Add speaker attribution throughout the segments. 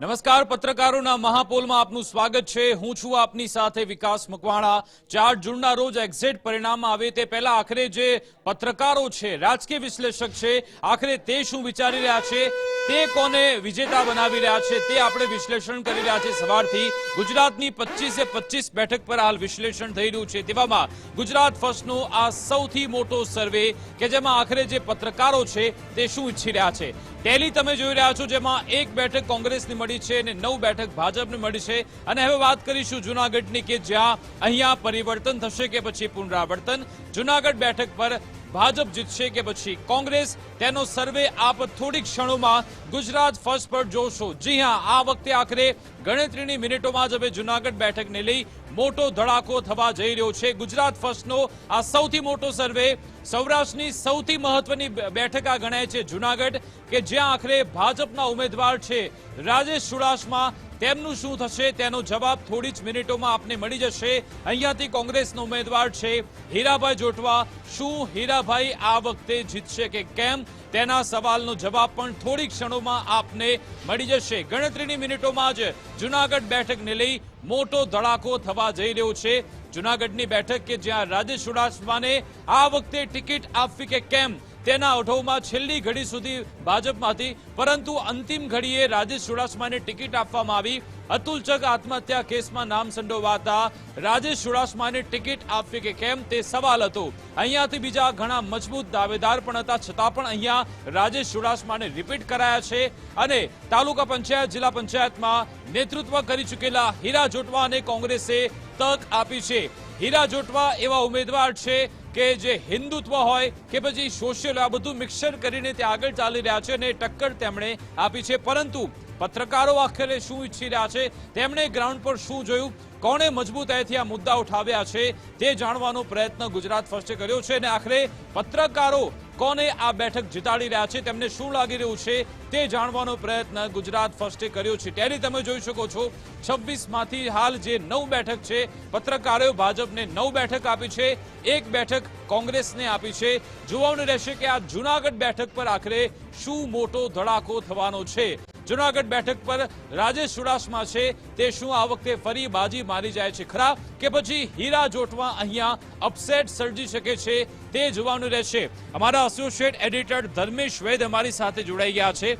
Speaker 1: નમસ્કાર, પત્રકારોના મહાપોલમાં આપનું સ્વાગત છે. હું છું આપની સાથે વિકાસ મકવાણા. ચાર જૂનના રોજ એક્ઝેટ પરિણામ આવે તે પહેલા આખરે જે પત્રકારો છે, રાજકીય વિશ્લેષક છે, આખરે તે શું વિચારી રહ્યા છે, તે કોને વિજેતા બનાવી રહ્યા છે, તે આપણે વિશ્લેષણ કરી રહ્યા છે સવારથી. ગુજરાતની પચીસે પચીસ બેઠક પર હાલ વિશ્લેષણ થઈ રહ્યું છે. તેવામાં ગુજરાત ફર્સ્ટનો આ સૌથી મોટો સર્વે કે જેમાં આખરે જે પત્રકારો છે, તે શું ઈચ્છી રહ્યા છે? ટેલી તમે જોઈ રહ્યા છો, જેમાં એક બેઠક કોંગ્રેસની મળી છે અને નવ બેઠક ભાજપને મળી છે. અને હવે વાત કરીશું જુનાગઢની કે જ્યાં અહીંયા પરિવર્તન થશે કે પછી પુનરાવર્તન. જુનાગઢ બેઠક પર ભાજપ જીતશે કે પછી કોંગ્રેસ? તેનો સર્વે આપ થોડીક ક્ષણોમાં ગુજરાત ફર્સ્ટ પર જોશો. જી હા, આ વખતે આખરે ગણતરીની મિનિટોમાં જ હવે જુનાગઢ બેઠકને લઈ મોટો ધડાકો થવા જઈ રહ્યો છે. ગુજરાત ફર્સ્ટનો આ સૌથી મોટો સર્વે સૌરાષ્ટ્રની સૌથી મહત્વની બેઠક આ ગણાય છે જુનાગઢ, કે જ્યાં આખરે ભાજપના ઉમેદવાર છે. રાજેશ ચુડાસમા તેમનું શું થશે તેનો જવાબ થોડી જ મિનિટોમાં આપને મળી જશે. અહીંયાથી કોંગ્રેસનો ઉમેદવાર છે હીરાભાઈ જોટવા. શું હીરાભાઈ આ વખતે જીતશે કે કેમ? તેના સવાલનો જવાબ પણ થોડી ક્ષણોમાં આપને મળી જશે. ગણતરીની મિનિટોમાં જ જુનાગઢ બેઠકને લઈ મોટો ધડાકો થવા જઈ રહ્યો છે. જુનાગઢની બેઠક કે જ્યાં રાજેશ ચુડાસમાને આ વખતે ટિકિટ આપવી કે કેમ? તેના ઓઠવમાં છેલ્લી ઘડી સુધી ભાજપમાં હતી પરંતુ અંતિમ ઘડીએ રાજેશ ચુડાસમાને ટિકિટ આપવામાં આવી. અતુલ ચગ આત્મહત્યા કેસમાં નામ સંડોવાતા રાજેશ ચુડાસમાને ટિકિટ આપવી કે કેમ તે સવાલ હતો. અહીંયાથી બીજા ઘણા મજબૂત દાવેદાર પણ હતા, છતાં પણ અહીંયા રાજેશ ચુડાસમાને રિપીટ કરાયા છે અને તાલુકા પંચાયત, જિલ્લા પંચાયતમાં નેતૃત્વ કરી ચૂકેલા હીરા જોટવા અને કોંગ્રેસે તક આપી છે. હીરા જોટવા એવા ઉમેદવાર છે કે જે હિન્દુત્વ હોય કે પછી સોશિયલ આ બધું મિક્સર કરીને તે આગળ ચાલી રહ્યા છે અને ટક્કર તેમણે આપી છે. પરંતુ પત્રકારો આખરે શું ઈચ્છી રહ્યા છે? તેમણે ગ્રાઉન્ડ પર શું જોયું? કોણે મજબૂતાઈથી આ મુદ્દા ઉઠાવ્યા છે તે જાણવાનો પ્રયત્ન ગુજરાત ફર્સ્ટે કર્યો છે અને આખરે પત્રકારો કોને આ બેઠક જીતાડી રહ્યા છે, તેમને શું લાગી રહ્યું છે તે જાણવાનો પ્રયત્ન ગુજરાત ફર્સ્ટે કર્યો છે. ટેલી, તમે જોઈ શકો છો છવ્વીસમાંથી હાલ જે નવ બેઠક છે, પત્રકારોએ ભાજપને નવ બેઠક આપી છે, એક બેઠક કોંગ્રેસને આપી છે. જોવાનું રહેશે કે આ જુનાગઢ બેઠક પર આખરે શું મોટો ધડાકો થવાનો છે? જુનાગઢ બેઠક પર રાજેશ ચુડાસમા છે. તે શું આ વખતે ફરી બાજી મારી જાય છે? ખરા કે પછી હીરા જોટવા અહીંયા અપસેટ સર્જી શકે છે? તે જોવાનું રહેશે. અમારા એસોસિએટ એડિટર ધર્મેશ વૈદ અમારી સાથે જોડાઈ ગયા છે.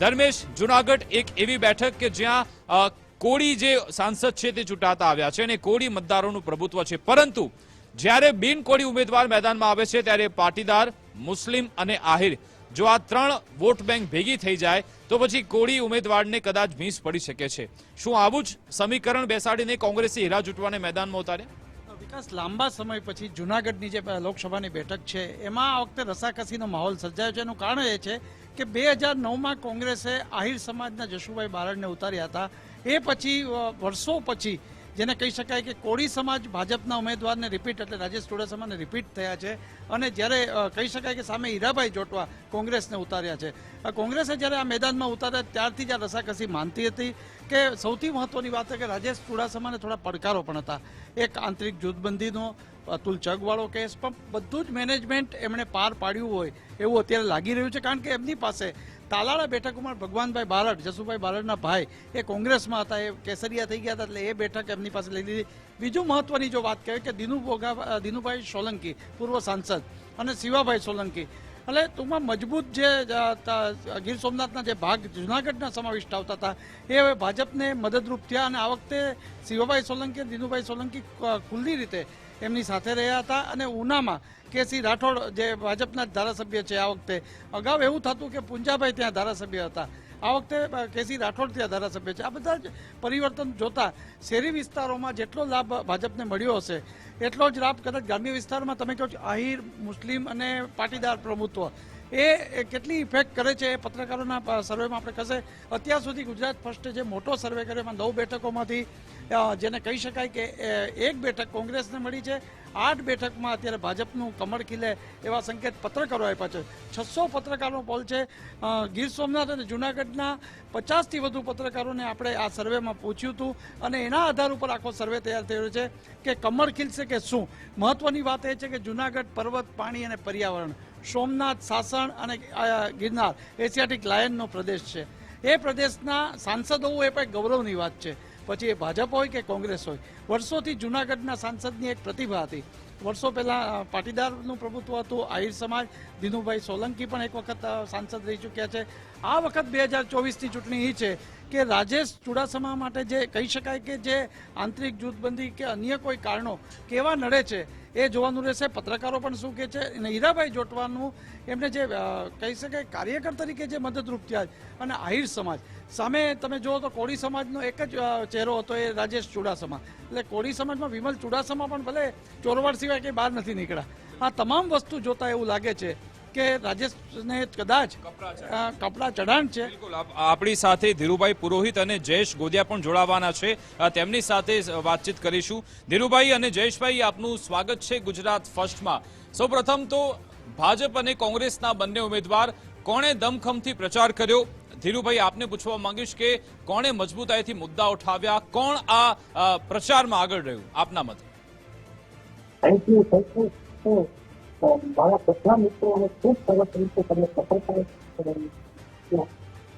Speaker 1: ધર્મેશ, જુનાગઢ એક એવી બેઠક કે જ્યાં કોળી જે સાંસદ છે તે ચૂંટાતા આવ્યા છે અને કોળી મતદારોનું પ્રભુત્વ છે. પરંતુ જ્યારે બિન કોળી ઉમેદવાર મેદાનમાં આવે છે ત્યારે પાટીદાર, મુસ્લિમ અને આહિર જો આ ત્રણ વોટ બેંક ભેગી થઈ જાય, તો પછી કોળી ઉમેદવારને કદાચ ભીંસ પડી શકે છે. શું આવું જ સમીકરણ બેસાડીને કોંગ્રેસે હીરા જૂટવાને મેદાનમાં ઉતાર્યા?
Speaker 2: વિકાસ લાંબા સમય પછી જુનાગઢની જે લોકસભાની બેઠક છે, એમાં આ વખતે રસાકસીનો માહોલ સર્જાયો છે. એનું કારણ એ છે કે બે હજાર નવમાં કોંગ્રેસે આહિર સમાજના જશુભાઈ બારડને ઉતાર્યા હતા. એ પછી વર્ષો પછી જેને કહી શકાય કે કોળી સમાજ ભાજપના ઉમેદવારને રિપીટ એટલે રાજેશ ચુડાસમાને રિપીટ થયા છે. અને જ્યારે કહી શકાય કે સામે હીરાભાઈ જોટવા કોંગ્રેસને ઉતાર્યા છે. કોંગ્રેસે જ્યારે આ મેદાનમાં ઉતાર્યા ત્યારથી જ આ રસાકસી માનતી હતી કે સૌથી મહત્વની વાત કે રાજેશ ચુડાસમાને થોડા પડકારો પણ હતા. એક આંતરિક જૂથબંધીનો, અતુલ ચગવાળો કેસ, પણ બધું જ મેનેજમેન્ટ એમણે પાર પાડ્યું હોય એવું અત્યારે લાગી રહ્યું છે. કારણ કે એમની પાસે તાલાળા બેઠક ભગવાનભાઈ બારડ, જસુભાઈ બારડના ભાઈ, એ કોંગ્રેસમાં હતા, એ કેસરિયા થઈ ગયા હતા, એટલે એ બેઠક એમની પાસે લઈ લીધી. બીજું મહત્વની જો વાત કહેવાય કે દિનુ ભોગા દિનુભાઈ સોલંકી, પૂર્વ સાંસદ, અને શિવાભાઈ સોલંકી. એટલે ટૂંકમાં મજબૂત જે ગીર સોમનાથના જે ભાગ જુનાગઢના સમાવિષ્ટ આવતા હતા, એ હવે ભાજપને મદદરૂપ થયા અને આ વખતે શિવાભાઈ સોલંકી દિનુભાઈ સોલંકી ખુલ્લી રીતે એમની સાથે રહ્યા હતા અને ઉનામાં કેસી રાઠોડ જે ભાજપના ધારાસભ્ય છે આ વખતે. અગાઉ એવું થતું કે પુંજાભાઈ ત્યાં ધારાસભ્ય હતા. આ વખતે કેસી રાઠોડ ત્યાં ધારાસભ્ય છે. આ બધા જ પરિવર્તન જોતા શહેરી વિસ્તારોમાં જેટલો લાભ ભાજપને મળ્યો હશે, એટલો જ લાભ કદાચ ગ્રામ્ય વિસ્તારમાં તમે કહો છો આહિર, મુસ્લિમ અને પાટીદાર પ્રભુત્વ. એ કેટલી ઇફેક્ટ કરે છે એ પત્રકારોના સર્વેમાં આપણે કહેશે અત્યાર સુધી ગુજરાત ફર્સ્ટે જે મોટો સર્વે કર્યો એમાં નવ બેઠકોમાંથી જેને કહી શકાય કે એક બેઠક કોંગ્રેસને મળી છે, આઠ બેઠકમાં અત્યારે ભાજપનું કમળ ખીલે એવા સંકેત પત્રકારો આપ્યા છે. છસો પત્રકારનો પોલ છે. ગીર સોમનાથ અને જુનાગઢના પચાસથી વધુ પત્રકારોને આપણે આ સર્વેમાં પૂછ્યું હતું અને એના આધાર ઉપર આખો સર્વે તૈયાર થયો છે કે કમળ ખીલશે કે શું? મહત્વની વાત એ છે કે જુનાગઢ પર્વત, પાણી અને પર્યાવરણ. સોમનાથ, સાસણ અને ગિરનાર એશિયાટિક લાયનનો પ્રદેશ છે. એ પ્રદેશના સાંસદ હોવું એ પણ ગૌરવની વાત છે. પછી એ ભાજપ હોય કે કોંગ્રેસ હોય. વર્ષોથી જુનાગઢના સાંસદની એક પ્રતિભા હતી. વર્ષો પહેલાં પાટીદારનું પ્રભુત્વ હતું, આહિર સમાજ, દિનુભાઈ સોલંકી પણ એક વખત સાંસદ રહી ચૂક્યા છે. આ વખત બે હજાર ચોવીસની ચૂંટણી એ છે કે રાજેશ ચુડાસમા માટે જે કહી શકાય કે જે આંતરિક જૂથબંધી કે અન્ય કોઈ કારણો કેવા નડે છે એ જોવાનું રહેશે. પત્રકારો પણ શું કહે છે? અને હીરાભાઈ જોટવાનું એમને જે કહી શકાય કાર્યકર તરીકે જે મદદરૂપ થયા અને આહિર સમાજ. સામે તમે જુઓ તો કોળી સમાજનો એક જ ચહેરો હતો એ રાજેશ ચુડાસમા. એટલે કોળી સમાજમાં વિમલ ચુડાસમા પણ ભલે ચોરવાડ સિવાય કંઈ બહાર નથી નીકળ્યા. આ તમામ વસ્તુ જોતા એવું લાગે છે કે રાજેશને કદાચ કપડા ચઢાણ છે.
Speaker 1: આપણી સાથે ધીરુભાઈ પુરોહિત અને જયેશ ગોદિયા પણ જોડાવાના છે. તેમની સાથે વાતચીત કરીશું. ધીરુભાઈ અને જયેશભાઈ આપનું સ્વાગત છે ગુજરાત ફર્સ્ટમાં. સૌપ્રથમ તો ભાજપ અને કોંગ્રેસના બંને ઉમેદવાર કોણે દમખમથી પ્રચાર કર્યો? ધીરુભાઈ આપને પૂછવા માંગીશ કે કોણે મજબૂતાઈથી મુદ્દા ઉઠાવ્યા કોણ આ અ, પ્રચારમાં આગળ રહ્યું આપના મતે
Speaker 3: થેન્ક યુ થેન્ક યુ તો અ, મારા બધા મિત્રોને ખૂબ સરસ રીતે તમે સફળતા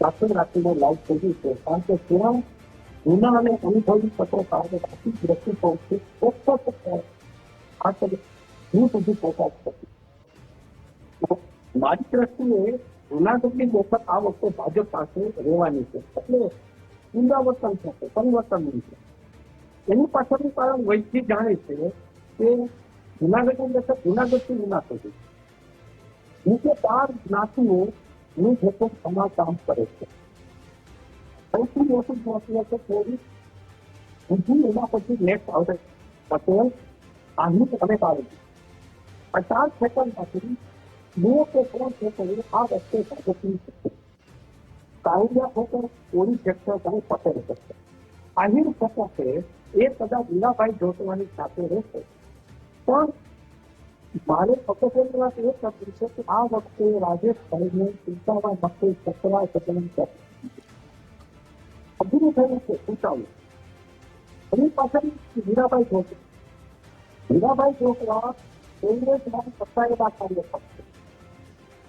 Speaker 3: સાથે રાખીને લાઈવ કર્યું છે કારણ કે ત્યાં જૂના અને અનુભવી પત્રકારોને આખી દ્રષ્ટિકોણ છે ચોક્કસ અ, આ તરફ હું સુધી પહોંચાડી શકું મારી દ્રષ્ટિએ જૂનાગઢની બેઠક આ વખતે ભાજપ પાસે રહેવાની છે. એટલે પુનરાવર્તન થશે પરિવર્તન છે. એનું પાછળનું કારણ વૈદ્ય જાણે છે કે જુનાગઢની બેઠક જુનાગઢથી વિના સુધી નીચે ચાર જ્ઞાતિઓ નું જે સમાજ કામ કરે છે. સૌથી મોટું જ્ઞાતિ છે કોળી બીજું એના પછી નેક્સ્ટ આવશે પટેલ આહિત અને કાળી સેકન્ડ સેકન્ડમાંથી બે કે છે સેકન્ડ આ વસ્તુ છે કાળિયા ફેક્ટર કોળી ફેક્ટર અને પટેલ ફેક્ટર આહિર ફેક્ટર એ કદાચ વીરાભાઈ જોતવાની સાથે રહેશે પણ મારે ફક્ત એ કરવી છે કે આ વખતે રાજેશભાઈને ચિંતામાં મતે ચકરા ચકરણ કરે અઘરું થયું. છે ચૂંટાવું એની પાછળ હીરાભાઈ જોશી હીરાભાઈ જોશવા કોંગ્રેસના સત્તાએલા કાર્ય છે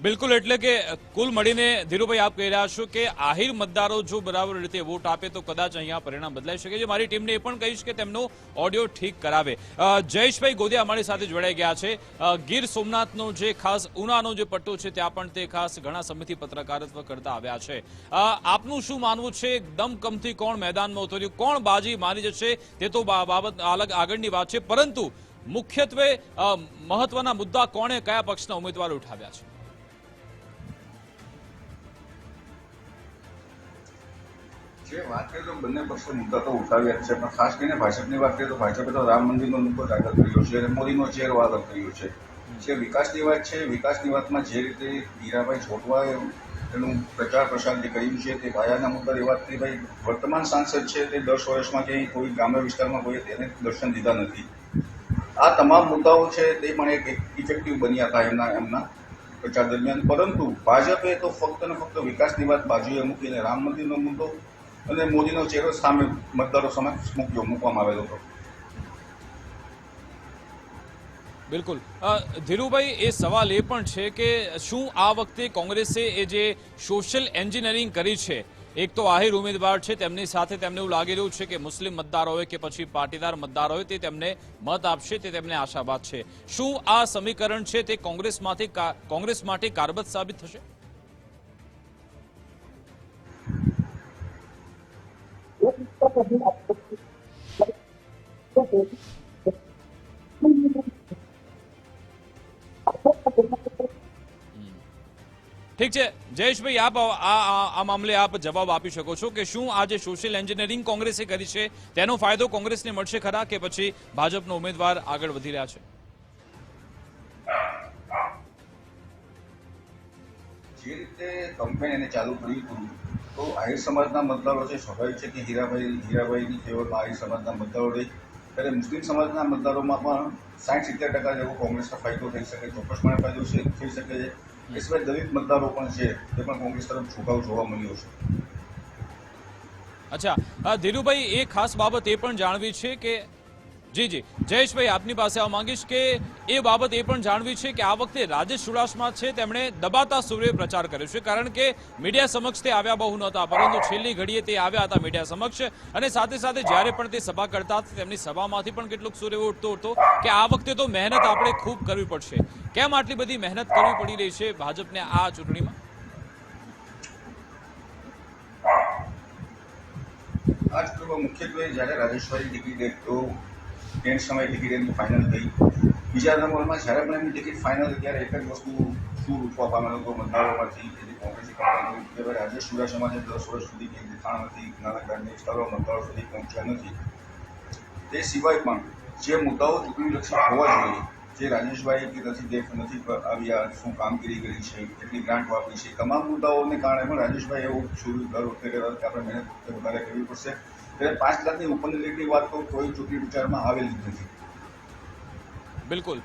Speaker 1: બિલકુલ, એટલે કે કુલ મળીને ધીરુભાઈ આપ કહી રહ્યા છો કે આહિર મતદારો જો બરાબર રીતે વોટ આપે તો કદાચ અહીંયા પરિણામ બદલાઈ શકે છે. મારી ટીમને એ પણ કહીશ કે તેમનો ઓડિયો ઠીક કરાવે. જયેશભાઈ ગોદિયા અમારી સાથે જોડાઈ ગયા છે. ગીર સોમનાથનો જે ખાસ ઉનાનો જે પટ્ટો છે ત્યાં પણ તે ખાસ ઘણા સમયથી પત્રકારત્વ કરતા આવ્યા છે. આપનું શું માનવું છે? દમકમથી કોણ મેદાનમાં ઉતર્યું? કોણ બાજી મારી જશે? તે તો બાબત અલગ આગળની વાત છે. પરંતુ મુખ્યત્વે મહત્વના મુદ્દા કોણે કયા પક્ષના ઉમેદવાર ઉઠાવ્યા છે?
Speaker 4: જે વાત કરીએ તો બંને પક્ષો મુદ્દા તો ઉઠાવ્યા છે. પણ ખાસ કરીને ભાજપની વાત કરીએ તો ભાજપે તો રામ મંદિરનો મુદ્દો દાખલ કર્યો છે અને મોદીનો ચહેરો આગળ કર્યો છે. જે વિકાસની વાત છે, વિકાસની વાતમાં જે રીતે હીરાભાઈ છોટવાએ એનું પ્રચાર પ્રસાર જે કર્યું છે તે પાયાના મુદ્દા એ વાત કરી, ભાઈ, વર્તમાન સાંસદ છે તે દસ વર્ષમાં ક્યાંય કોઈ ગ્રામ્ય વિસ્તારમાં કોઈ તેને દર્શન દીધા નથી. આ તમામ મુદ્દાઓ છે તે પણ એક ઇફેક્ટિવ બન્યા હતા એમના એમના પ્રચાર દરમિયાન. પરંતુ ભાજપે તો ફક્ત ને ફક્ત વિકાસની વાત બાજુએ મૂકીને રામ મંદિરનો મુદ્દો અને મોદીનો ચહેરો સામે મતદારો સમક્ષ મૂક્યો મૂકવામાં આવેલો હતો.
Speaker 1: બિલકુલ. ધીરુભાઈ, એ સવાલ એ પણ છે કે શું આ વખતે કોંગ્રેસે એ જે સોશિયલ એન્જિનિયરિંગ કરી છે, એક તો આહિર ઉમેદવાર છે, તેમની સાથે તેમને એવું લાગી રહ્યું છે કે મુસ્લિમ મતદાર હોય કે પછી પાટીદાર મતદાર હોય, તે તેમને મત આપશે, તે તેમને આશાવાદ છે. શું આ સમીકરણ છે તે કોંગ્રેસમાંથી કોંગ્રેસ માટે કારબત સાબિત થશે? ઠીક છે. જયેશભાઈ, આપ આ મામલે આપ જવાબ આપી શકો છો કે શું આજે સોશિયલ એન્જિનિયરિંગ કોંગ્રેસે કરી છે? તેનો ફાયદો કોંગ્રેસને મળશે ખરા કે પછી ભાજપનો ઉમેદવાર આગળ વધી રહ્યા છે?
Speaker 4: જે રીતે કંપેન એને ચાલુ કર્યું હતું? તો આહિર સમાજના મતદારો છે, સ્વાભાવિક છે કે હીરાભાઈ, હીરાભાઈની ફેવરમાં આહિર સમાજના મતદારો રહી. ત્યારે મુસ્લિમ સમાજના મતદારોમાં પણ સાઠ સિત્તેર ટકા જેવો કોંગ્રેસનો ફાયદો થઈ શકે, ચોક્કસપણે ફાયદો છે, થઈ શકે છે. એ સિવાય દલિત મતદારો પણ છે તે પણ કોંગ્રેસ તરફ ઝુકાવ જોવા મળ્યો છે.
Speaker 1: અચ્છા ધીરુભાઈ, એ ખાસ બાબત એ પણ જાણવી છે કે જી જી. જયેશભાઈ, આપની પાસે આવવા માંગીશ કે એ બાબત એ પણ જાણવી છે કે આ વખતે રાજેશ ચુડાસમા છે, તેમણે દબાતા સૂર્ય પ્રચાર કર્યો છે, કારણ કે મીડિયા સમક્ષ તે આવ્યા બહુ નહોતા, પરંતુ છેલ્લી ઘડીએ તે આવ્યા હતા મીડિયા સમક્ષ અને સાથે સાથે જ્યારે પણ તે સભા કરતા તેમની સભામાંથી પણ કેટલુંક સૂર્ય ઉઠતો હતો કે આ વખતે તો મહેનત આપણે ખૂબ કરવી પડશે. કેમ આટલી બધી મહેનત કરવી પડી રહી છે ભાજપને આ ચૂંટણીમાં?
Speaker 4: આ મુખ્યત્વે જ્યારે રાજેશભાઈ ટિકિટ તો ટેન્ટ સમયે ટિકિટ એમની ફાઇનલ થઈ. બીજા નંબરમાં જ્યારે પણ એમની ટિકિટ ફાઇનલ ત્યારે એક જ વસ્તુ શું રૂપવા પામેલો લોકો મતદારોમાંથી કે જે કોંગ્રેસી પક્ષની કે ભાઈ જે દસ વર્ષ સુધી કે નથી, નાના વિસ્તારો મતદારો સુધી પહોંચ્યા નથી. તે સિવાય પણ જે મુદ્દાઓ ચૂંટણીલક્ષી હોવા જોઈએ જે રાજેશભાઈ કે નથી દેખ નથી આવ્યા, શું કામગીરી કરી છે, કેટલી ગ્રાન્ટ વાપરી છે તમામ મુદ્દાઓને કારણે પણ રાજેશભાઈ એવું શરૂ દર વખતે કે આપણે મહેનત વધારે કરવી પડશે. ત્યારે પાંચ લાખની ઉપરની લીટની વાત તો કોઈ ચૂંટણી વિચારમાં આવેલી જ નથી.
Speaker 1: બિલકુલ.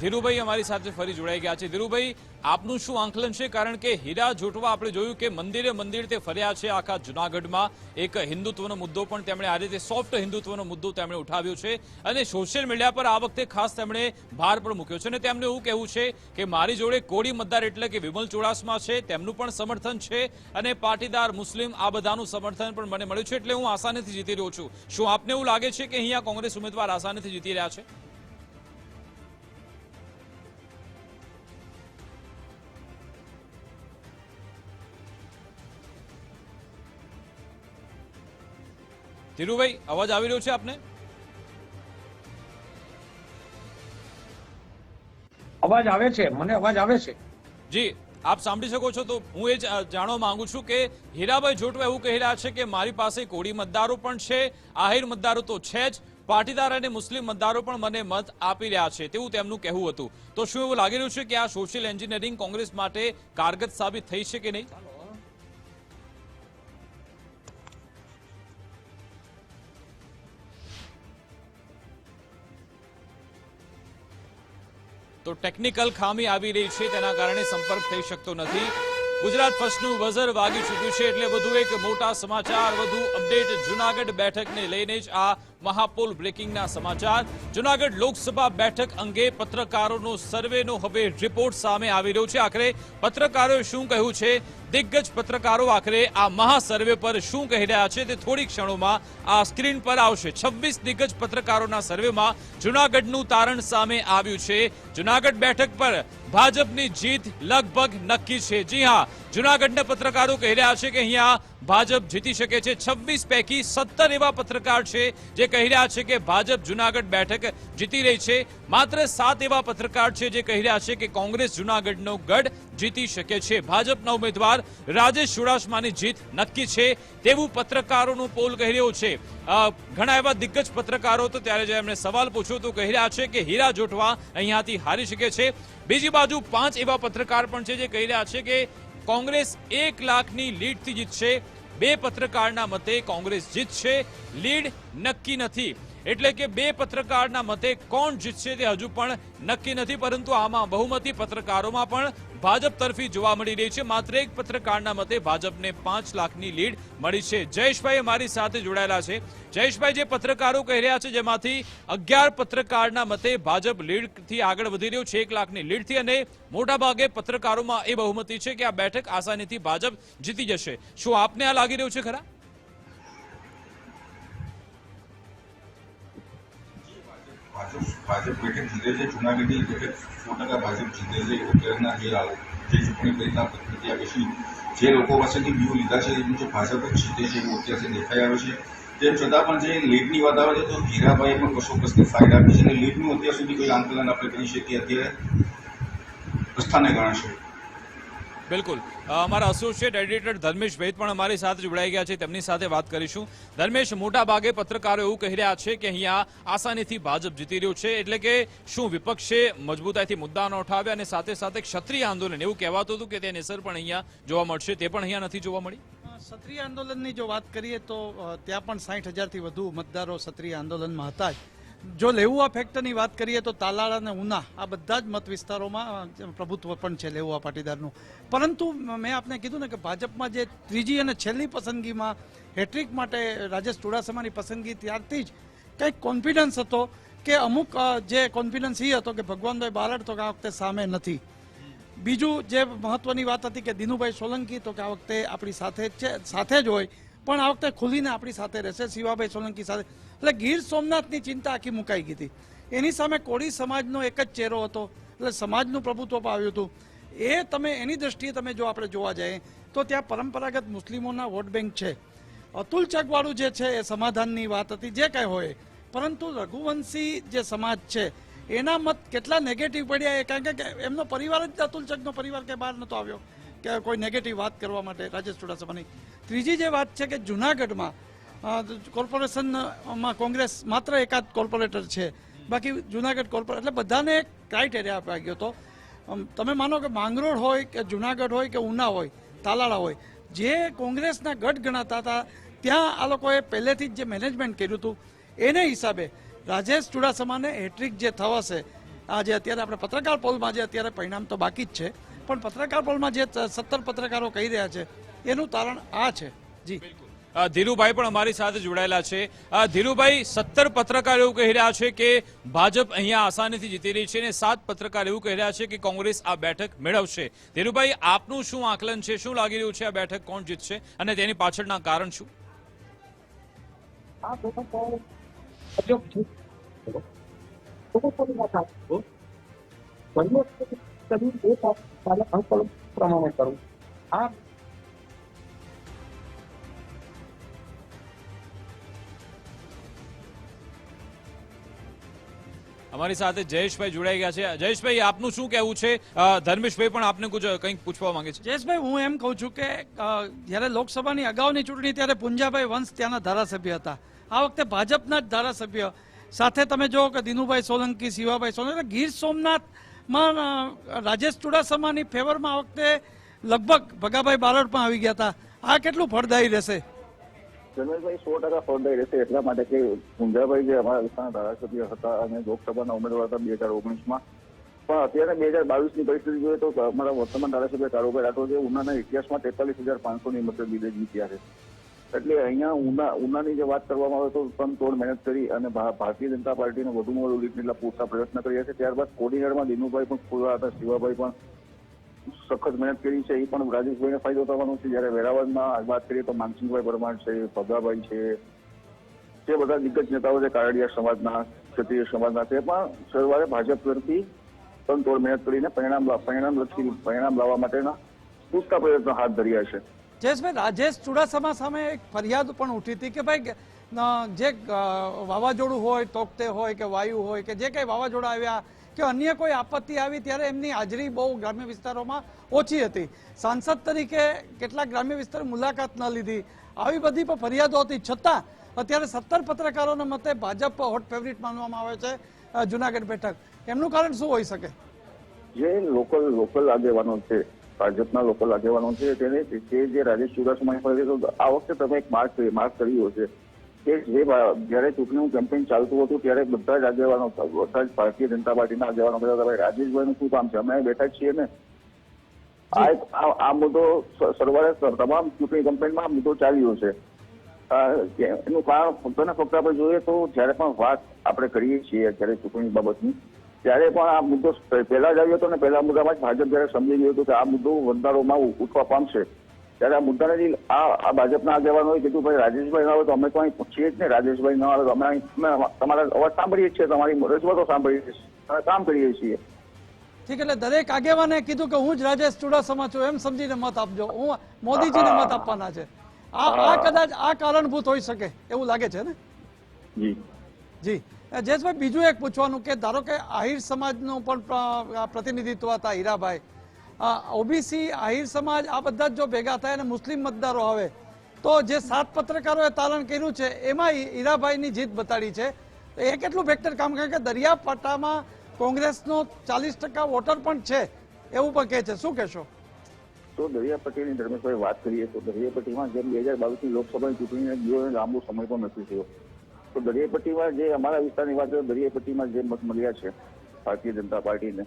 Speaker 1: ધીરુભાઈ અમારી સાથે ફરી જોડાઈ ગયા છે. ધીરુભાઈ, આપનું શું આંકલન છે? કારણ કે હીરા જોટવા આપણે જોયું કે મંદિરે મંદિર તે ફર્યા છે આખા જુનાગઢમાં. એક હિન્દુત્વનો મુદ્દો પણ તેમણે આ રીતે સોફ્ટ હિન્દુત્વનો મુદ્દો તેમણે ઉઠાવ્યો છે અને સોશિયલ મીડિયા પર આ વખતે ખાસ તેમણે ભાર પણ મૂક્યો છે અને તેમનું એવું કહેવું છે કે મારી જોડે કોળી મતદાર એટલે કે વિમલ ચુડાસમા છે. તેમનું પણ સમર્થન છે અને પાટીદાર, મુસ્લિમ આ બધાનું સમર્થન પણ મને મળ્યું છે. એટલે હું આસાનીથી જીતી રહ્યો છું. શું આપને એવું લાગે છે કે અહીંયા કોંગ્રેસ ઉમેદવાર આસાનીથી જીતી રહ્યા છે? ધીરુભાઈ અવાજ આવી રહ્યો છે આપને?
Speaker 5: અવાજ આવે છે મને અવાજ આવે છે.
Speaker 1: જી આપ સાંભળી શકો છો તો હું એ જ જાણવા માંગુ છું કે હીરાભાઈ જોટવા એવું કહી રહ્યા છે કે મારી પાસે કોળી મતદારો પણ છે આહિર મતદારો તો છે જ પાટીદાર અને મુસ્લિમ મતદારો પણ મને મત આપી રહ્યા છે તેવું તેમનું કહેવું હતું. તો શું એવું લાગી રહ્યું છે કે આ સોશિયલ એન્જિનિયરિંગ કોંગ્રેસ માટે કારગત સાબિત થઈ છે કે નહીં? તો ટેકનિકલ ખામી આવી રહી છે તેના કારણે સંપર્ક થઈ શકતો નથી. ગુજરાત ફર્સ્ટનું બઝર વાગી ચૂક્યું છે એટલે વધુ એક મોટા સમાચાર, વધુ અપડેટ જુનાગઢ બેઠકને લઈને જ આ મહાપોલ બ્રેકિંગના સમાચાર. જુનાગઢ લોકસભા બેઠક અંગે પત્રકારોનો સર્વેનો હવે રિપોર્ટ સામે આવી રહ્યો છે. આખરે પત્રકારોએ શું કહ્યું છે? દિગ્ગજ પત્રકારો આખરે આ મહાસર્વે પર શું કહી રહ્યા છે તે થોડી ક્ષણોમાં આ સ્ક્રીન પર આવશે. છવ્વીસ દિગ્ગજ પત્રકારોના સર્વેમાં જુનાગઢનું તારણ સામે આવ્યું છે. જુનાગઢ બેઠક પર ભાજપની જીત લગભગ નક્કી છે. જી હા જુનાગઢના પત્રકારો કહી રહ્યા છે કે અહીંયા ભાજપ જીતી શકે છે. છવ્વીસ પૈકી સત્તર એવા પત્રકાર છે જે કહી રહ્યા છે કે ભાજપ જુનાગઢ બેઠક જીતી રહી છે. માત્ર સાત એવા પત્રકાર છે જે કહી રહ્યા છે કે કોંગ્રેસ જુનાગઢનો ગઢ જીતી શકે છે. ભાજપના ઉમેદવાર રાજેશ ચુડાસમાની જીત નક્કી છે. તેવું પત્રકારોનું પોલ કહી રહ્યો છે. ઘણા એવા દિગ્ગજ પત્રકારો તો ત્યારે જે એમણે સવાલ પૂછ્યો તો કહી રહ્યા છે કે હીરા જોટવા અહીંયાથી હારી શકે છે. બીજી બાજુ પાંચ એવા પત્રકાર પણ છે જે કહી રહ્યા છે કે કોંગ્રેસ એક લાખની લીડથી જીતશે. બે પત્રકારના મતે કોંગ્રેસ જીતશે. લીડ નક્કી નથી. એટલે કે બે પત્રકારના મતે કોણ જીતશે તે હજુ પણ નક્કી નથી, પરંતુ આમાં બહુમતી પત્રકારોમાં પણ ભાજપ તરફી જોવા મળી રહી છે. માત્ર એક પત્રકારના મતે ભાજપને પાંચ લાખની લીડ મળી છે. જયેશભાઈ અમારી સાથે જોડાયેલા છે. જયેશભાઈ, જે પત્રકારો કહી રહ્યા છે, જેમાંથી અગિયાર પત્રકારના મતે ભાજપ લીડથી આગળ વધી રહ્યું છે, એક લાખની લીડથી, અને મોટાભાગે પત્રકારોમાં એ બહુમતી છે કે આ બેઠક આસાનીથી ભાજપ જીતી જશે. શું આપને આ લાગી રહ્યું છે ખરા?
Speaker 4: ભાજપ ભાજપ બેઠક જીતે છે જુનાગઢની બેઠક સો ટકા ભાજપ જીતે છે અત્યારના જે જે ચૂંટણી પરિણામ પ્રક્રિયા પછી જે લોકો પાસેથી વ્યૂ લીધા છે એ મુજબ ભાજપ જ જીતે છે એવું અત્યારથી દેખાઈ આવે છે. તેમ છતાં પણ જે લીડની વાત આવે છે, તો હીરાભાઈએ પણ બસો પ્લસની ફાઇટ આપી છે, અને લીડનું અત્યાર સુધી કોઈ આંદોલન આપણે કરી શકીએ અત્યારે પ્રસ્થાને ગણાશે.
Speaker 1: બિલકુલ. અમારા એસોસિએટ એડિટર ધર્મેશ વૈદ પણ અમારી સાથે જોડાઈ ગયા છે. તેમની સાથે વાત કરીશું. ધર્મેશ, મોટા ભાગે પત્રકારો એવું કહી રહ્યા છે કે અહીંયા આસાનીથી ભાજપ જીતી રહ્યું છે. એટલે કે શું વિપક્ષે મજબૂતાઈથી મુદ્દા ન ઉઠાવ્યા અને સાથે સાથે ક્ષત્રિય આંદોલન, એવું કહેવાતું હતું કે તેની અસર પણ અહીંયા જોવા મળશે. તે પણ અહીંયા નથી જોવા મળી?
Speaker 2: ક્ષત્રિય આંદોલનની જો વાત કરીએ તો ત્યાં પણ સાઠ હજારથી વધુ મતદારો ક્ષત્રિય આંદોલનમાં હતા જ. જો લેવુઆ ફેક્ટરની વાત કરીએ તો તાલાળા અને ઉના આ બધા જ મત વિસ્તારોમાં પ્રભુત્વ પણ છે લેવુઆ પાટીદારનું. પરંતુ મેં આપને કીધું ને કે ભાજપમાં જે ત્રીજી અને છેલ્લી પસંદગીમાં હેટ્રિક માટે રાજેશ ચુડાસમાની પસંદગી ત્યારથી જ કંઈક કોન્ફિડન્સ હતો કે અમુક જે કોન્ફિડન્સ એ હતો કે ભગવાનભાઈ બારડ તો આ વખતે સામે નથી. બીજું જે મહત્વની વાત હતી કે દિનુભાઈ સોલંકી તો કે આ વખતે આપણી સાથે જ છે, સાથે જ હોય પણ આ વખતે ખુલીને આપણી સાથે રહેશે શિવાભાઈ સોલંકી સાથે. એટલે ગીર સોમનાથની ચિંતા આખી મુકાઈ ગઈ હતી. એની સામે કોળી સમાજનો એક જ ચહેરો હતો. એટલે સમાજનું પ્રભુત્વ પણ આવ્યું હતું. એ તમે, એની દ્રષ્ટિએ તમે જો આપણે જોવા જઈએ, તો ત્યાં પરંપરાગત મુસ્લિમોના વોટ બેંક છે. અતુલ ચગવાળું જે છે, એ સમાધાનની વાત હતી, જે કાંઈ હોય. પરંતુ રઘુવંશી જે સમાજ છે, એના મત કેટલા નેગેટિવ પડ્યા એ, કારણ કે એમનો પરિવાર જ અતુલ ચગનો પરિવાર કે બહાર નહોતો આવ્યો, કે કોઈ નેગેટિવ વાત કરવા માટે રાજેશ ચુડાસમાની. ત્રીજી જે વાત છે કે જુનાગઢમાં કોર્પોરેશનમાં કોંગ્રેસ માત્ર એકાદ કોર્પોરેટર છે. બાકી જુનાગઢ કોર્પોરેટ એટલે બધાને ક્રાઇટેરિયા આપ્યા ગયો હતો તમે માનો કે માંગરોળ હોય કે જુનાગઢ હોય કે ઉના હોય, તાલાળા હોય, જે કોંગ્રેસના ગઢ ગણાતા હતા, ત્યાં આ લોકોએ પહેલેથી જ જે મેનેજમેન્ટ કર્યું હતું, એને હિસાબે રાજેશ ચુડાસમાને હેટ્રિક જે થવાશે આ જે અત્યારે આપણે પત્રકાર પોલમાં જે અત્યારે પરિણામ તો બાકી જ છે, પણ પત્રકાર પોલમાં જે સત્તર પત્રકારો કહી રહ્યા છે એનું તારણ આ છે. જી.
Speaker 1: ધીરુભાઈ પણ અમારી સાથે જોડાયેલા છે. ધીરુભાઈ સત્તર પત્રકાર એવું કહી રહ્યા છે કે ભાજપ અહીંયા આસાનીથી જીતી રહી છે અને સાત પત્રકાર એવું કહી રહ્યા છે કે કોંગ્રેસ આ બેઠક મેળવશે. ધીરુભાઈ આપનું શું આકલન છે? શું લાગી રહ્યું છે આ બેઠક કોણ જીતશે? અને તેની પાછળના કારણ શું?
Speaker 3: પ્રમાણે કરું.
Speaker 1: અમારી સાથે જયેશભાઈ જોડાઈ ગયા છે. જયેશભાઈ, આપનું શું કહેવું છે? ધર્મેશભાઈ પણ આપને કંઈક પૂછવા માંગે છે.
Speaker 2: જયેશભાઈ, હું એમ કહું છું કે જ્યારે લોકસભાની અગાઉની ચૂંટણી ત્યારે પુંજાભાઈ વંશ ત્યાંના ધારાસભ્ય હતા. આ વખતે ભાજપના જ ધારાસભ્ય. સાથે તમે જો કે દિનુભાઈ સોલંકી, શિવાભાઈ સોલંકી ગીર સોમનાથમાં રાજેશ ચુડાસમાની ફેવરમાં આ વખતે લગભગ ભગાભાઈ બારડ પણ આવી ગયા હતા. આ કેટલું ફળદાયી રહેશે?
Speaker 6: જનરલભાઈ સો ટકા ફળદાયી રહેશે એટલા માટે કે પુંજાભાઈ જે અમારા વિસ્તારના ધારાસભ્ય હતા અને લોકસભાના ઉમેદવાર હતા બે હજાર ઓગણીસમાં. પણ અત્યારે બે હજાર બાવીસની પરિસ્થિતિ જોઈએ તો અમારા વર્તમાન ધારાસભ્ય કારુભાઈ રાઠોડ જે ઉનાના ઇતિહાસમાં તેતાલીસ હજાર પાંચસોની મતદાર લીધે જીત્યા છે. એટલે અહીંયા ઉના, ઉનાની જે વાત કરવામાં આવે તો ત્રણ તોડ મહેનત કરી અને ભારતીય જનતા પાર્ટીને વધુમાં વધુ લીડ એટલા પૂરતા પ્રયત્ન કર્યા છે. ત્યારબાદ કોડીનારમાં દિનુભાઈ પણ ખુલ્લા હતા, શિવાભાઈ પણ સખત મહેનત કરી છે, એ પણ રાજેશભાઈને ફાયદો થવાનો છે. જ્યારે વેરાવળમાં વાત કરીએ તો માનસિંહભાઈ પરમાર છે ભગાભાઈ છે, જે બધા દિગ્ગજ નેતાઓ છે, કારડિયા સમાજના, ક્ષત્રિય સમાજના તે પણ સરવારે ભાજપ તરફથી તનતોડ મહેનત કરીને પરિણામ પરિણામ લક્ષી પરિણામ લાવવા માટેના પૂરતા પ્રયત્નો હાથ ધર્યા છે.
Speaker 2: જયેશભાઈ, રાજેશ ચુડાસમા સામે એક ફરિયાદ પણ ઉઠી હતી કે ભાઈ જે વાવાઝોડું હોય તોકતે હોય કે વાયુ હોય કે જે કંઈ વાવાઝોડા આવ્યા કે અન્ય કોઈ આપત્તિ આવી ત્યારે એમની હાજરી બહુ ગ્રામ્ય વિસ્તારોમાં ઓછી હતી. સાંસદ તરીકે કેટલાક ગ્રામ્ય વિસ્તાર મુલાકાત ન લીધી. આવી બધી પણ ફરિયાદો હતી. છતાં અત્યારે સત્તર પત્રકારોના મતે ભાજપ હોટ ફેવરિટ માનવામાં આવે છે જુનાગઢ બેઠક. એમનું કારણ શું હોઈ શકે?
Speaker 6: જે લોકલ લોકલ આગેવાનો છે, ભાજપના લોકલ આગેવાનો છે, તેને તે જે રાજેશ ચુડાસમાની તો આ વખતે તમે એક માર્ક માર્ક કર્યો છે કે જે જ્યારે ચૂંટણીનું કેમ્પેન ચાલતું હતું, ત્યારે બધા જ આગેવાનો, બધા જ ભારતીય જનતા પાર્ટીના આગેવાનો હતા, ભાઈ, રાજેશભાઈનું શું કામ છે? અમે બેઠા છીએ ને. આ આ મુદ્દો સ- શરૂઆત તમામ ચૂંટણી કેમ્પેનમાં આ મુદ્દો ચાલ્યો છે. એનું કારણ ફક્ત ને ફક્ત આપણે જોઈએ તો જ્યારે પણ વાત આપણે કરીએ છીએ જ્યારે ચૂંટણી બાબતની, ત્યારે પણ આ મુદ્દો પહેલા જ આવ્યો હતો ને પહેલા મુદ્દામાં જ ભાજપ જ્યારે સમજી ગયું હતું કે આ મુદ્દો મતદારોમાં ઉઠવા પામશે. ત્યારે આ મુદ્દાને આ ભાજપના આગેવાનોએ કીધું ભાઈ રાજેશભાઈ ના આવે તો અમે તો અહીં છીએ જ ને રાજેશભાઈ ના આવે તો અમે અહીં તમારા અવાજ સાંભળીએ છીએ તમારી રજૂઆતો સાંભળીએ છીએ કામ કરીએ છીએ.
Speaker 2: ઠીક એટલે દરેક આગેવાને કીધું કે હું જ રાજેશ ચુડાસમા છું એમ સમજીને મત આપજો. હું મોદીજીને મત આપવાના છે. આ આ કદાચ આ કારણભૂત હોઈ શકે એવું લાગે છે ને?
Speaker 6: જી.
Speaker 2: જી. જયેશભાઈ બીજું એક પૂછવાનું કે ધારો કે આહિર સમાજનું પણ પ્રતિનિધિત્વ હતા હીરાભાઈ ઓબીસી આહિર સમાજ, આ બધા જ ભેગા થાય અને મુસ્લિમ મતદારો આવે, તો જે સાત પત્રકારોએ તારણ કર્યું છે એમાં ઈ- હીરાભાઈની જીત બતાડી છે. એ કેટલું ફેક્ટર કામ? કરે કે દરિયાપાટામાં કોંગ્રેસનો ચાલીસ ટકા વોટર પણ છે, એવું પણ કહે છે. શું કહેશો?
Speaker 6: તો દરિયાપટ્ટીની ધર્મેશભાઈ વાત કરીએ તો દરિયાપટ્ટીમાં જેમ બે હજાર બાવીસની લોકસભાની ચૂંટણીને ગયો લાંબો સમય પણ નથી થયો. તો દરિયાપટ્ટીમાં જે અમારા વિસ્તારની વાત દરિયાપટ્ટીમાં જે મત મળ્યા છે ભારતીય જનતા પાર્ટીને,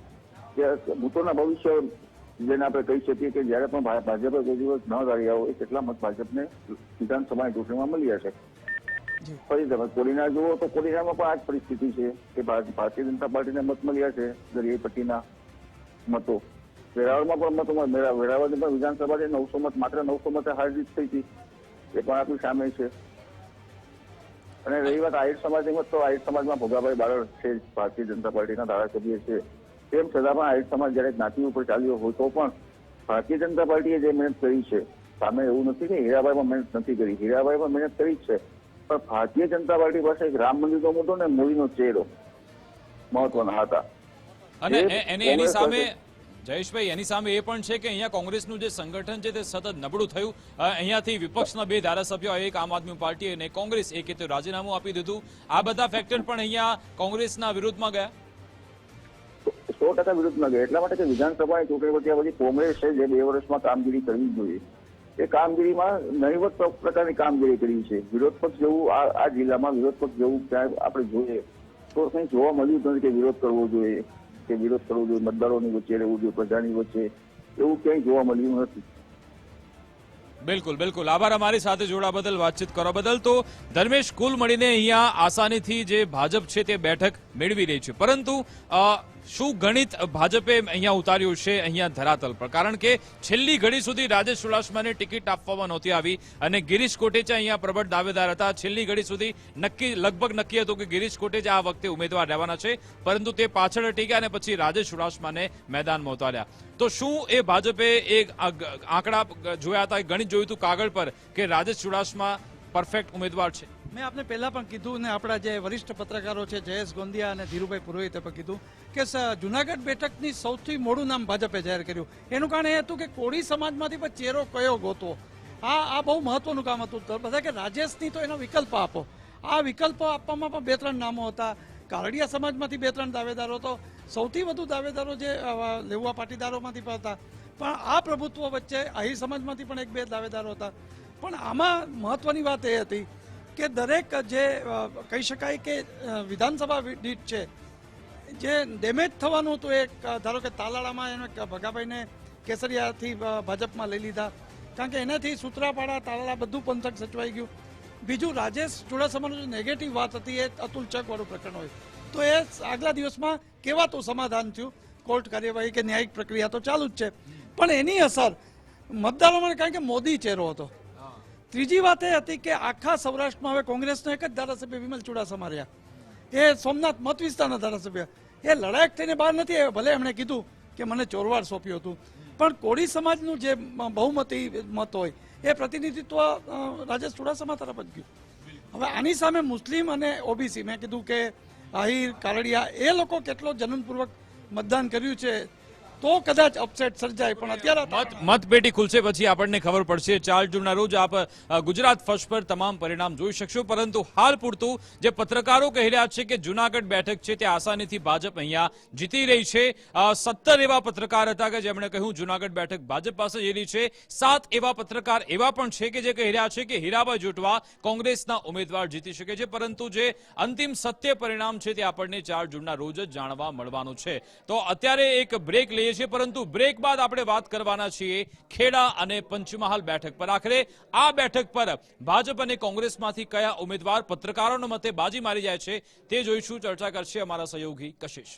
Speaker 6: જે ભૂતોના ભવિષ્ય જેને આપણે કહી શકીએ કે જ્યારે પણ ભાજપે કોઈ દિવસ ન રહ્યા હોય કેટલા મત ભાજપને વિધાનસભાની ચૂંટણીમાં મળ્યા છે. ફરી તમે કોડીના જુઓ તો કોડીનામાં પણ આ જ પરિસ્થિતિ છે કે ભારતીય જનતા પાર્ટીને મત મળ્યા છે દરિયાઈપટ્ટીના મતો. વેરાવળમાં પણ મતો વેરાવળની પણ વિધાનસભાની નવસો મત માત્ર નવસો મતે હાર જીત થઈ હતી. એ પણ આપણી સામે છે. અને રહી વાત આહિર સમાજની મત તો આહિર સમાજમાં ભોગાભાઈ બારડ છે ભારતીય જનતા પાર્ટીના ધારાસભ્ય છે. તેમ છતાં પણ આહિર સમાજ જયારે જ્ઞાતિ ઉપર ચાલ્યો હોય તો પણ ભારતીય જનતા પાર્ટીએ જે મહેનત કરી છે સામે એવું નથી કે હીરાભાઈ પણ મહેનત નથી કરી. હીરાભાઈ પણ મહેનત કરી છે. પણ ભારતીય જનતા પાર્ટી પાસે એક રામ મંદિરનો મુદ્દો ને મોદીનો ચહેરો મહત્વના હતા.
Speaker 1: અને એની એની સામે જયેશભાઈ એની સામે એ પણ છે કે અહીંયા કોંગ્રેસનું જે સંગઠન છે તે સતત નબળું થયું. અહીંયાથી વિપક્ષના બે ધારાસભ્યો એક આમ આદમી પાર્ટી અને કોંગ્રેસ એકે તો રાજીનામું આપી દીધું. આ બધા ફેક્ટર પણ અહીંયા કોંગ્રેસના વિરુદ્ધમાં ગયા?
Speaker 6: સો ટકા વિરુદ્ધમાં ગયા એટલા માટે કે વિધાનસભાની ચૂંટણી પછી બધી કોંગ્રેસે જે બે વર્ષમાં કામગીરી કરવી જોઈએ, એ કામગીરીમાં નહીવત પ્રકારની કામગીરી કરી છે. વિરોધ પક્ષ જેવું આ જિલ્લામાં વિરોધ પક્ષ જેવું ક્યાંય આપણે જોઈએ, તો કંઈ જોવા મળ્યું નથી કે વિરોધ કરવો જોઈએ, કે વિરોધ કરવો જોઈએ, મતદારોની વચ્ચે રહેવું જોઈએ, પ્રજાની વચ્ચે, એવું ક્યાંય જોવા મળ્યું નથી.
Speaker 1: બિલકુલ બિલકુલ. આભાર અમારી સાથે જોડા બદલ, વાતચીત કરવા બદલ. તો ધર્મેશ કુલ મળીને અહીંયા આસાનીથી જે ભાજપ છે તે બેઠક મેળવી રહી છે. પરંતુ શું ગણિત ભાજપે અહીંયા ઉતાર્યું છે અહીંયા ધરાતલ પર? કારણ કે છેલ્લી ઘડી સુધી રાજેશ ચુડાસમાને ટિકિટ આપવામાં નહોતી આવી અને ગિરીશ કોટેચા અહીંયા પ્રબળ દાવેદાર હતા. છેલ્લી ઘડી સુધી નક્કી, લગભગ નક્કી હતું કે ગિરીશ કોટેચા આ વખતે ઉમેદવાર રહેવાના છે, પરંતુ તે પાછળ હટી ગયા અને પછી રાજેશ ચુડાસમાને મેદાનમાં ઉતાર્યા. તો શું એ ભાજપે એક આંકડા જોયા હતા ગણિત જોયું હતું કાગળ પર કે રાજેશ ચુડાસમા પરફેક્ટ ઉમેદવાર છે?
Speaker 2: મેં આપને પહેલા પણ કીધું ને આપણા જે વરિષ્ઠ પત્રકારો છે, જયેશ ગોંદિયા અને ધીરુભાઈ પુરોહિતે પણ કીધું કે જુનાગઢ બેઠકની સૌથી મોડું નામ ભાજપે જાહેર કર્યું. એનું કારણ એ હતું કે કોળી સમાજમાંથી પણ ચહેરો કયો ગોતો. આ આ બહુ મહત્વનું કામ હતું. બધા કે રાજેશની તો એનો વિકલ્પ આપો. આ વિકલ્પો આપવામાં પણ બે ત્રણ નામો હતા. કારડિયા સમાજમાંથી બે ત્રણ દાવેદારો તો સૌથી વધુ દાવેદારો જે લેવા પાટીદારોમાંથી પણ હતા. પણ આ પ્રભુત્વ વચ્ચે આહિર સમાજમાંથી પણ એક બે દાવેદારો હતા. પણ આમાં મહત્વની વાત એ હતી કે દરેક જે કહી શકાય કે વિધાનસભા દીઠ છે, જે ડેમેજ થવાનું હતું એક, ધારો કે તાલાળામાં એને ભગાભાઈને કેસરિયાથી ભાજપમાં લઈ લીધા. કારણ કે એનાથી સૂત્રાપાડા, તાલાળા બધું પંથક સચવાઈ ગયું. બીજું રાજેશ ચુડાસમાનું જે નેગેટિવ વાત હતી એ અતુલ ચકવાળું પ્રકરણ હોય. તો એ આગલા દિવસમાં કહેવાતું સમાધાન થયું? કોર્ટ કાર્યવાહી કે ન્યાયિક પ્રક્રિયા તો ચાલુ જ છે. પણ એની અસર, મતદારોમાં, કારણ કે મોદી ચહેરો હતો. ત્રીજી વાત એ હતી કે આખા સૌરાષ્ટ્રમાં હવે કોંગ્રેસનો એક જ ધારાસભ્ય વિમલ ચુડાસમા રહ્યા. એ સોમનાથ મત વિસ્તારના ધારાસભ્ય. એ લડાયક થઈને બહાર નથી આવ્યા. ભલે એમણે કીધું કે મને ચોરવાડ સોંપ્યું હતું. પણ કોળી સમાજનું જે બહુમતી મત હોય, એ પ્રતિનિધિત્વ રાજેશ ચુડાસમા તરફ જ ગયું. હવે આની સામે મુસ્લિમ અને ઓબીસી, મેં કીધું કે આહિર, કારડિયા, એ લોકો કેટલો જનનપૂર્વક મતદાન કર્યું છે તો કદાચ અપસેટ સર્જાય, પણ અત્યારે
Speaker 1: મતપેટી ખુલશે પછી આપણને ખબર પડશે. ચાર જૂનના રોજ આપ ગુજરાત ફર્સ્ટ પર તમામ પરિણામ જોઈ શકશો, પરંતુ હાલ પૂરતું જે પત્રકારો કહી રહ્યા છે કે જુનાગઢ બેઠક છે તે આસાનીથી ભાજપ અહીંયા જીતી રહી છે. સત્તર એવા પત્રકાર હતા કે જેમણે કહ્યું જુનાગઢ બેઠક ભાજપ પાસે જઈ રહી છે. સાત એવા પત્રકાર એવા પણ છે કે જે કહી રહ્યા છે કે હીરાભાઈ જોટવા કોંગ્રેસના ઉમેદવાર જીતી શકે છે, પરંતુ જે અંતિમ સત્ય પરિણામ છે તે આપણને ચાર જૂનના રોજ જ જાણવા મળવાનું છે. તો અત્યારે એક બ્રેક લઈએ. છીએ, પરંતુ બ્રેક બાદ આપણે વાત કરવાના છીએ ખેડા અને પંચમહાલ બેઠક પર. આખરે આ બેઠક પર ભાજપ અને કોંગ્રેસમાંથી કયા ઉમેદવાર પત્રકારોના મતે બાજી મારી જાય છે તે જોઈશું. ચર્ચા કરશે અમારા સહયોગી કશિશ.